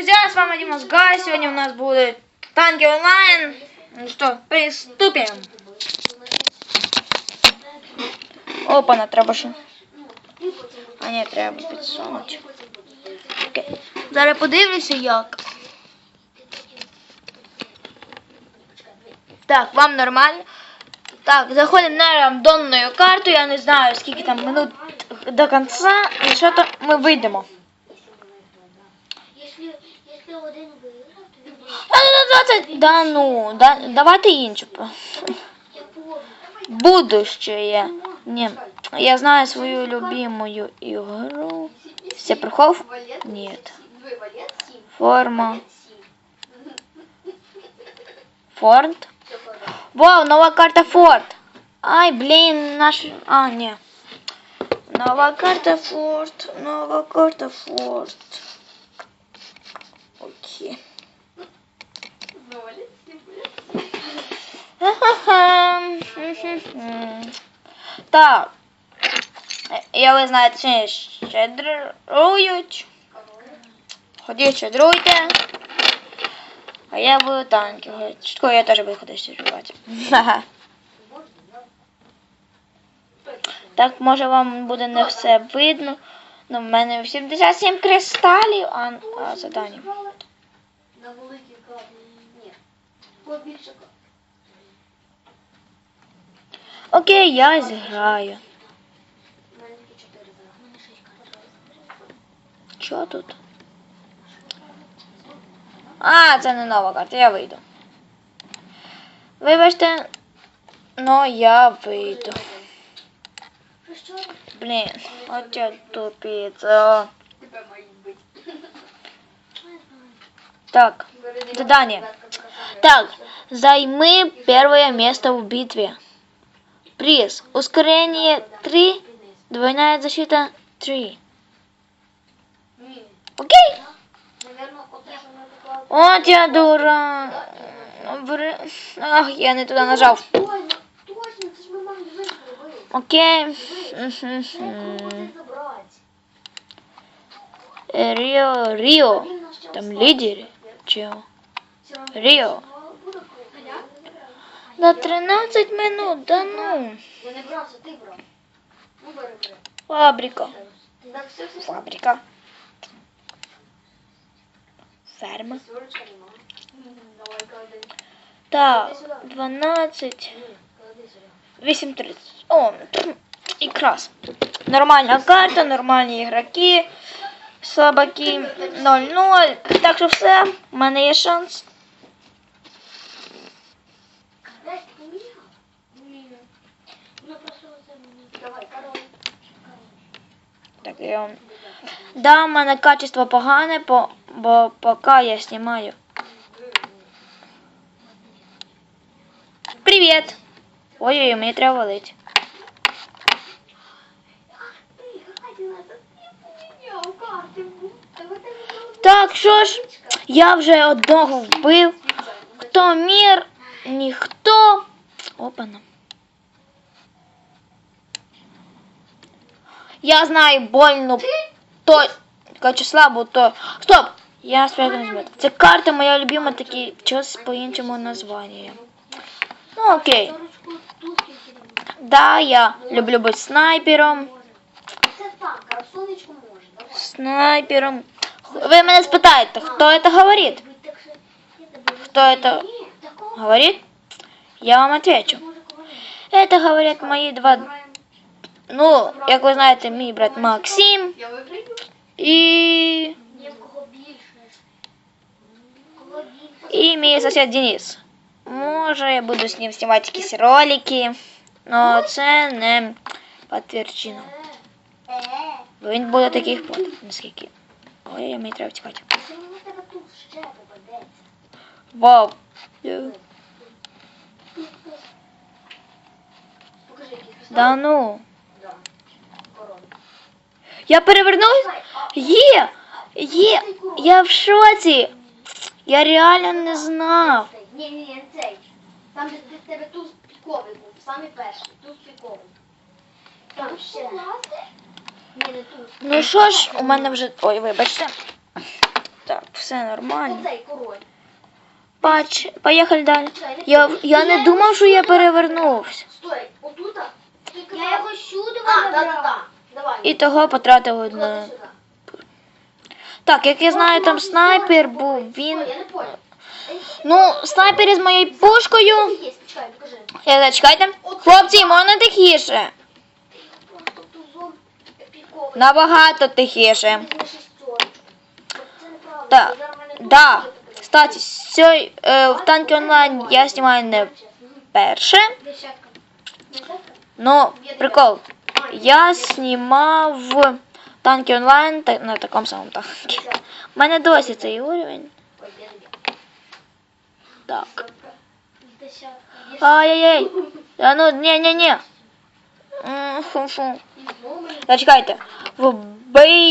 друзья, с вами Димас Гай. Сегодня у нас будут танки онлайн. Ну что, приступим. Опа, на треба. А ні, треба підсунути. Зараз подивлюся як. Так, вам нормально? Так, заходимо на рандомну карту. Я не знаю, скільки там минут до кінця. І що то ми вийдемо. Якщо, якщо один виграв, то він буде. А, да, да, да, да ну, да, давайте іншу. Я помню. Будущее. Ні, я знаю свою любимую игру. Сепрхов? Нет. Форма. Форд? Вау, нова карта Форд. Ай, блин, наш... А, не. Нова карта Форд. Нова карта Форд. Так. Я ви знаєте, що щедрують. Ходіть, щедруйте. А я буду танки. Чутко я теж буду ходити щедрувати. Так, може вам буде не все видно. Ну, в мене 77 кристалів, а, а задання. На великій карті. Ні. Побільше. Окей, я зіграю. Що тут? А, це не нова карта, я вийду. Вибачте, ну я вийду. Блін, от я тупіця. Так, задание. Так, займи первое место в битве. Приз. Ускорение 3. Двойная защита 3. Ні. Окей? Наверно, оте, що ми поклали. От я дура. Бри- Ах, я не туди нажав. Точно, точно, це ж ми мали диви зробити. Окей. Диви. Це Мгм. кого ти забрати? Е, Ріо, Ріо. Він нас ще Там оставив. лідери. Чого? Цього Ріо. буде круто. На 13 минут, да ну. Ну. Фабрика. Фабрика. Ферма. Так, 12. Ні, клади сюди. 8.30. О, якраз. Нормальна карта, нормальні ігроки. Слабаки 0-0. Так що все, в мене є шанс. Десь ти поміняв? Ні. Ну, просто оце мені. Давай, король. Так, я вам... Да, в мене качество погане, по, бо поки я знімаю. Привіт! Ой-ой, мені треба валити. Так, що ж, я вже одного вбив. Хто мір, ніхто. Опана. Я знаю больну то числа, бо то. Стоп! Я справді не змітив. Це карта моя любима, такі щось по-іншому названня. Ну окей. Сорочку тут тільки не може. Да, я люблю бути снайпером. Це так, а сонечку може. Давай. Снайпером. Ви мене спитаєте, хто це говорить? Ви так що- я тебе Хто это Ні, такого говорит? Я вам отвечу. може говорити. Это говорят мои два, ну, як ви знаєте, мій брат Максим Я виграю? і, Ні, в кого більше. Кого більше. і мій сусід Денис. Може, я буду з ним знімати якісь ролики, але це не підтверджено. Е, е, Бо він буде таких фото, наскільки. Ой, мені треба втікати. це мені в тебе тут ще попадеться. Вау. Покажи, який хрест. Да ну. Я перевернусь? А, Є! Є! Я в шоці! Я реально не знав. Ні, ні, ні, цей. Там, де, в тебе туз піковий був, самий перший, туз піковий. Там ще. Ні, не туз. Ну що ж, у мене вже. Ой, вибачте. Так, все. нормально. Оцей король. Бач, поїхали далі. Я, я не думав, що я перевернувся. Стой, отута. Я його сюди А, да, да, вибрав. І того потратив Клади одне. Так, як я знаю, там снайпер був, він. Я. Ну, снайпер із моєю пушкою. Є, почекай, покажи. Я зачекайте. Хлопці, можна тихіше. Набагато тихіше. Так, да. Кстати, сьогодні, е, в танки онлайн я знімаю не перше. Ну, прикол. Я ні, знімав танки онлайн та- на такому самому десятка. У мене досі цей уровень. Так. Ай-яй-яй. А ну, ні-ні-ні. Зачекайте. Вбий.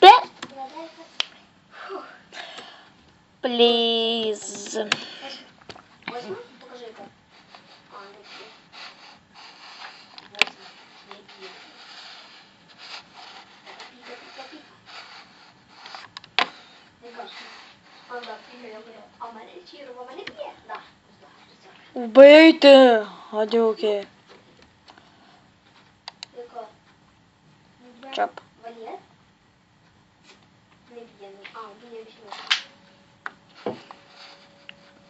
Де? Пліз. Возьми, покажи яка. А, не б'є. Возьми, не б'є. Піка, піка, піка. Не кажеш. А, да, піка, я б'ю. А в мене чірова, мене б'є? Да. Да, десятка. Вбийте, гадюки. Яка? Чоп. Валет? Не б'є, не. А, б'є вісьмо.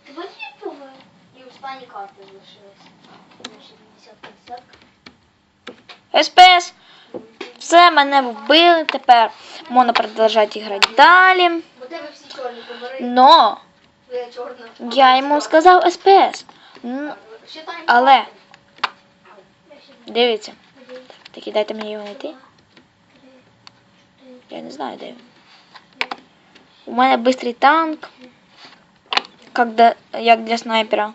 Твої помили. І останні карти залишились. Значить, 50 50 СПС. Все, мене вбили тепер. Можна продовжувати грати далі. Но я йому сказав СПС. М, Але-. Дивіться. Так, дайте мені його знайти. Я не знаю, де він. У мене бистрий танк. Как для, як для снайпера.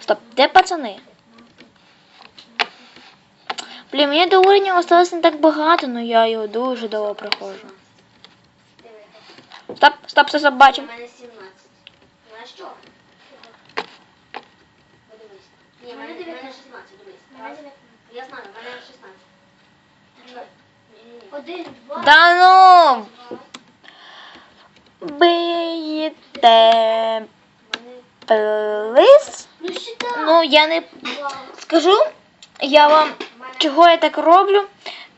Стоп, де пацани? Блін, мені до уровня осталось не так багато, але я його дуже довго проходжу. Стоп, стоп, стоп, стоп, У бачу. мене 17. Знаєш що? Подивись. Ні, в мене, в мене 16, дивись. Раз. Я знаю, в мене 16. Один, два. Да ну! Биєте плис? Ну. Ну, я не скажу, я вам чого я так роблю.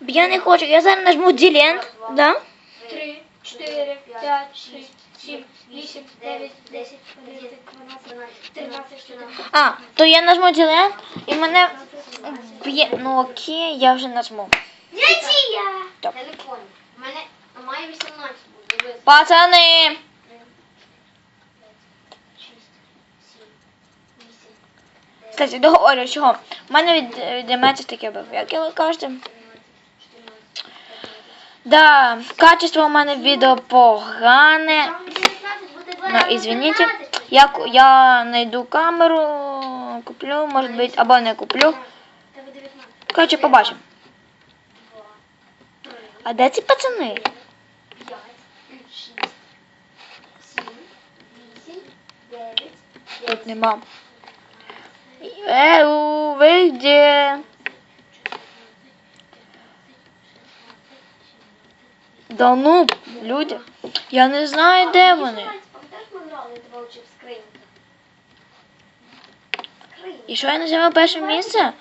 Я не хочу. Я зараз нажму Ділент, да? Три, чотири, п'ять, шість, А, то я нажму Ділент і мене вб'є. Ну окей, я вже нажму. Надія! Я не понял. У мене має 18 буде. Пацани! 6, 7, 8, Кстати, договорю, чого. У мене від, відійметься таке був. Як ви кажете? 13, 14, Да, качество у мене відео погане. Там 19 буде два. Ну, извините. Я, я знайду камеру, куплю, може бути, або не куплю. Тебе 19. Коротше, побачимо. 2, 3, А де ці пацани? 5, 6, 7, 8, 9, Тут 10. нема. Еу, ви де? Да ну, люди. Я не знаю, де вони. І що я не перше місце?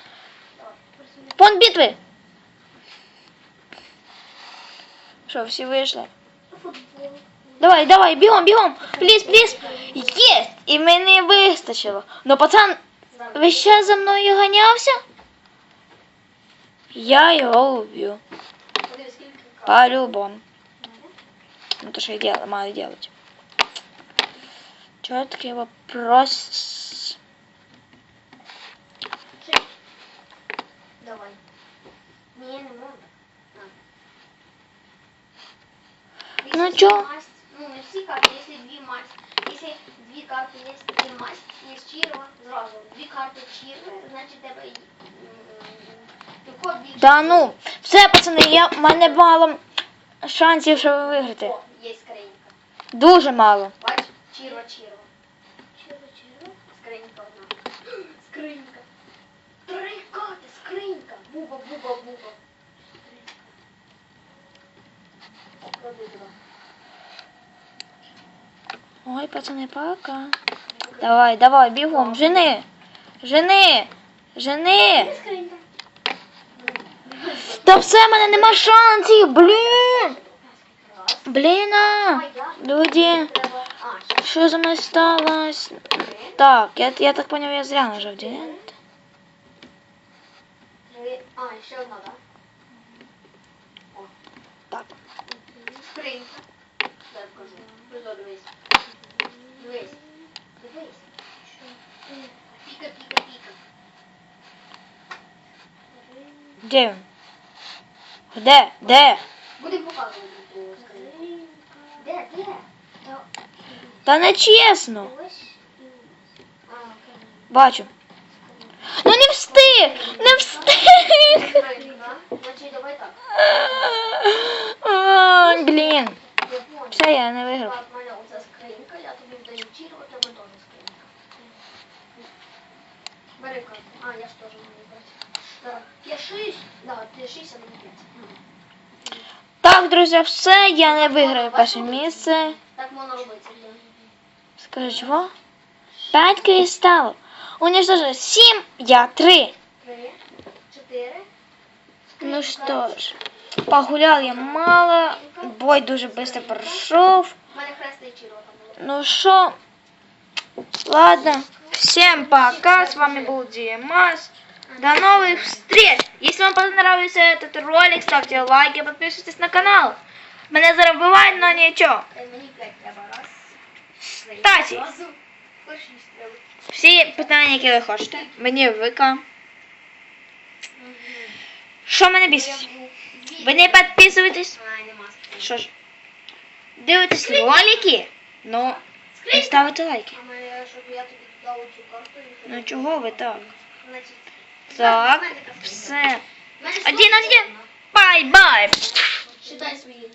Пон битви. Що, всі вийшли? Давай, давай, бігом, бігом. Пліз, пліз. Єсть! І мені вистачило. Ну, пацан, ви ще за мною ганявся? Я його уб'ю. Подивись, скільки карт. По-любому. Ну, то что я делаю, маю делать. Четкий вопрос. Давай. Ні, не можна. Ну, Если чё? масть- Ну, не всі карти, если дві масть. Если дві карти є і масть, є чірва, зразу. Дві карти чірви, значить тебе Да ну, все, пацани, я, в мене мало шансів, щоб виграти. О, є скринька. Дуже мало. Бач, чірва, чірва. Чого, чого? Скринька одна. Скринька. Три карти, скринька. Буба, буба, буба. Клади туди. Ой, пацани, пока. Давай, давай, бігом, жени. Жени. Жени. Та все, в мене нема шансів, блін. Раз. Блін, а. люди. Що за мною сталося? Так, я, я так поняв, я зря нажав ділянт. А, ще одна, так? Так. Скринька. Дай покажу. Пизо, дивись. Дивись. Дивись. Піка, піка, піка. Де він? Де? Де? Будемо показувати. Де, де? Та не чесно. Бачу. Ну не встиг! Не встиг! Блін. Все, я не виграв. Так, в мене оця скринька, я тобі вдаю чіру, у тебе теж скринька. А, я ж теж маю брати. Так, я шість, да, ти шість, а мені п'ять. Так, друзі, все, я не виграю перше місце. Так можна робити. да. Скажи, чого? П'ять кристалів. Уничтожили сім, я три. Три, чотири. Ну що ж, погуляв я мало, бой дуже там було. Ну что, ладно, всем пока, с вами был Димас. До новых встреч! Если вам понравился этот ролик, ставьте лайки, подписывайтесь на канал. Мене зараз вбивають, но нічого. Е, Мені п'ять треба. Раз. три. Кстати. Зразу. По шість треба. Всі питання, які ви хочете, мені вика. Що мене бісить? Ви не підписуєтесь? А, нема скриньки. Що ж? Дивитесь ролики? Ну, і ставите лайки. Карту. і Ну чого ви так? Значить, Так, все. В мене Один, сто один. Бай-бай! Считай свої.